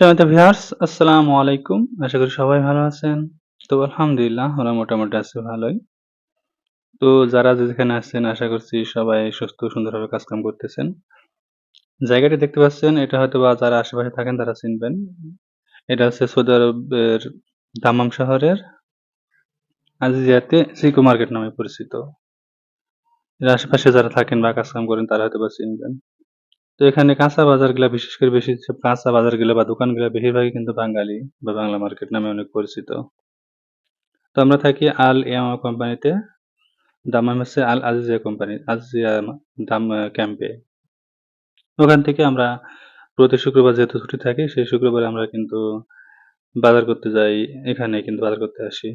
সম্মানিত ভিউয়ার্স আসসালামু আলাইকুম। আশা করি সবাই ভালো আছেন। তো আলহামদুলিল্লাহ, আমরা মোটামুটি আছি ভালোই। তো যারা যেখানে আছেন, আশা করছি সবাই সুস্থ, সুন্দরভাবে কাজকাম করতেছেন। জায়গাটি দেখতে পাচ্ছেন, এটা হয়তো বা যারা আশেপাশে থাকেন, তারা চিনবেন। এটা হচ্ছে সৌদি আরবের দামাম শহরের আজিজিয়াতে সিকো মার্কেট নামে পরিচিত। এর আশেপাশে যারা থাকেন বা কাজকাম করেন, তারা হয়তো বা চিনবেন। তো এখানে কাঁচা বাজারগুলা, বিশেষ করে বেশি কাঁচা বাজারগুলো বা দোকানগুলো বেশিরভাগই কিন্তু বাঙালি বা বাংলা মার্কেট নামে অনেক পরিচিত। তো আমরা থাকি আল ইয়ামা কোম্পানিতে দামাম হচ্ছে আল আজিজিয়া কোম্পানি আজিজিয়া দাম ক্যাম্পে ওখান থেকে আমরা প্রতি শুক্রবার যেহেতু ছুটি থাকে, সেই শুক্রবারে আমরা কিন্তু বাজার করতে যাই, এখানে কিন্তু বাজার করতে আসি।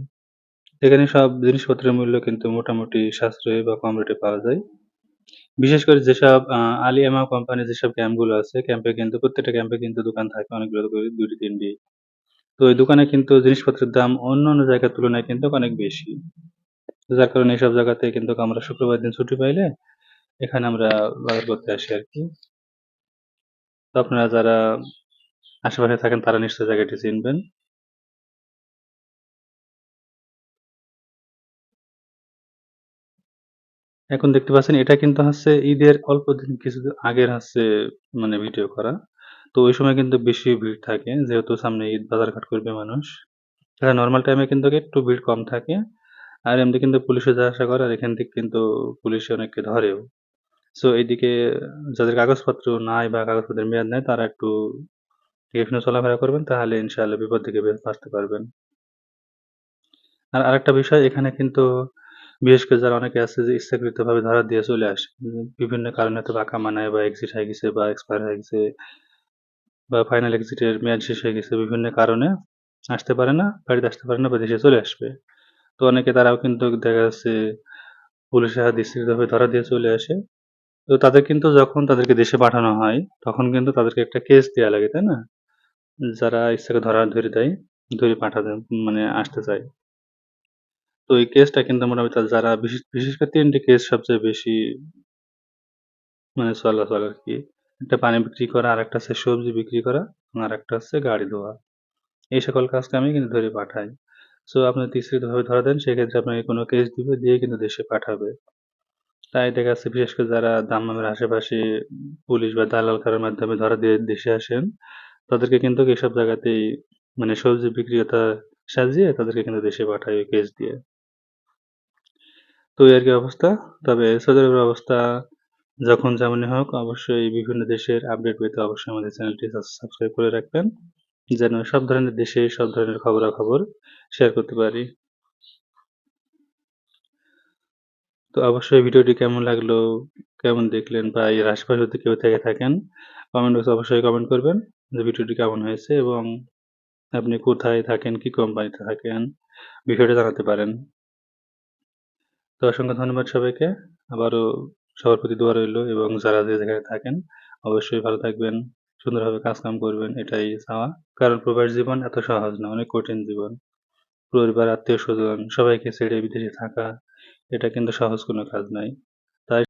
এখানে সব জিনিসপত্রের মূল্য কিন্তু মোটামুটি সাশ্রয়ী বা কম রেটে পাওয়া যায়। বিশেষ করে যেসব আহ, আলী এমা কোম্পানির যেসব ক্যাম্পগুলো আছে ক্যাম্পে কিন্তু প্রত্যেকটা ক্যাম্পে কিন্তু দোকান থাকে অনেকগুলো দুটি তিনটি। তো ওই দোকানে কিন্তু জিনিসপত্রের দাম অন্য অন্য জায়গার তুলনায় কিন্তু অনেক বেশি। যার কারণে এইসব জায়গাতে কিন্তু আমরা শুক্রবার দিন ছুটি পাইলে এখানে আমরা বাজার করতে আসি আর কি। তো আপনারা যারা আশেপাশে থাকেন তারা নিশ্চয় জায়গাটি চিনবেন। এখন দেখতে পাচ্ছেন, এটা কিন্তু হচ্ছে ঈদের অল্প দিন কিছু আগের হচ্ছে মানে ভিডিও করা। তো ওই সময় কিন্তু বেশি ভিড় থাকে, যেহেতু সামনে ঈদ বাজার ঘাট করবে মানুষ। নর্মাল টাইমে কিন্তু একটু ভিড় কম থাকে। আর এমনি কিন্তু পুলিশও যা আসা করে, আর এখান থেকে কিন্তু পুলিশে অনেককে ধরেও। সো এইদিকে যাদের কাগজপত্র নাই বা কাগজপত্রের মেয়াদ নেই, তারা একটু দেখে চলাফেরা করবেন, তাহলে ইনশাআল্লাহ বিপদ থেকে বের বাঁচতে পারবেন। আর আরেকটা বিষয়, এখানে কিন্তু বিশেষ করে যারা অনেকে আছে যে ইচ্ছাকৃতভাবে ধরা দিয়ে চলে আসে, বিভিন্ন কারণে তো বাঁকা মানায় বা এক্সিট হয়ে গেছে বা এক্সপায়ার হয়ে গেছে বা ফাইনাল এক্সিটের মেয়াদ শেষ হয়ে গেছে, বিভিন্ন কারণে আসতে পারে না, বাড়িতে আসতে পারে না বা দেশে চলে আসবে। তো অনেকে তারাও কিন্তু দেখা যাচ্ছে পুলিশের হাত ইচ্ছাকৃতভাবে ধরা দিয়ে চলে আসে। তো তাদের কিন্তু যখন তাদেরকে দেশে পাঠানো হয়, তখন কিন্তু তাদেরকে একটা কেস দেওয়া লাগে, তাই না? যারা ইচ্ছাকে ধরা ধরে দেয়, ধরে পাঠাতে মানে আসতে চায়। তো এই কেসটা কিন্তু মোটামুটি যারা বিশেষ করে তিনটে কেস সবচেয়ে বেশি মানে চলাচল আর কি। একটা পানি বিক্রি করা আর একটা হচ্ছে সবজি বিক্রি করা আর একটা হচ্ছে গাড়ি ধোয়া। এই সকল কাজকে আমি কিন্তু ধরে পাঠাই। সো আপনি ধরা দেন, সেক্ষেত্রে আপনাকে কোনো কেস দিবে, দিয়ে কিন্তু দেশে পাঠাবে। তাই দেখা যাচ্ছে বিশেষ করে যারা দাম্মামের আশেপাশে পুলিশ বা দালাল কারোর মাধ্যমে ধরা দিয়ে দেশে আসেন, তাদেরকে কিন্তু এইসব জায়গাতেই মানে সবজি বিক্রেতা সাজিয়ে তাদেরকে কিন্তু দেশে পাঠায় কেস দিয়ে। তো আর কি অবস্থা। তবে সৌদি অবস্থা যখন যেমনই হোক, অবশ্যই বিভিন্ন দেশের আপডেট পেতে অবশ্যই আমাদের চ্যানেলটি সাবস্ক্রাইব করে রাখবেন। যেন সব ধরনের দেশে সব ধরনের খবরাখবর শেয়ার করতে পারি। তো অবশ্যই ভিডিওটি কেমন লাগল, কেমন দেখলেন বা এর আশপাশে যদি কেউ থেকে থাকেন কমেন্ট বক্সে অবশ্যই কমেন্ট করবেন যে ভিডিওটি কেমন হয়েছে এবং আপনি কোথায় থাকেন, কি কোম্পানিতে থাকেন, বিষয়টা জানাতে পারেন। অসংখ্য ধন্যবাদ সবাইকে। আবারও সবার প্রতি দোয়া রইল এবং যারা যে জায়গায় থাকেন, অবশ্যই ভালো থাকবেন, সুন্দরভাবে কাজ কাম করবেন, এটাই চাওয়া। কারণ প্রবাস জীবন এত সহজ না, অনেক কঠিন জীবন। পরিবার, আত্মীয় স্বজন, সবাইকে ছেড়ে বিদেশে থাকা, এটা কিন্তু সহজ কোনো কাজ নয়।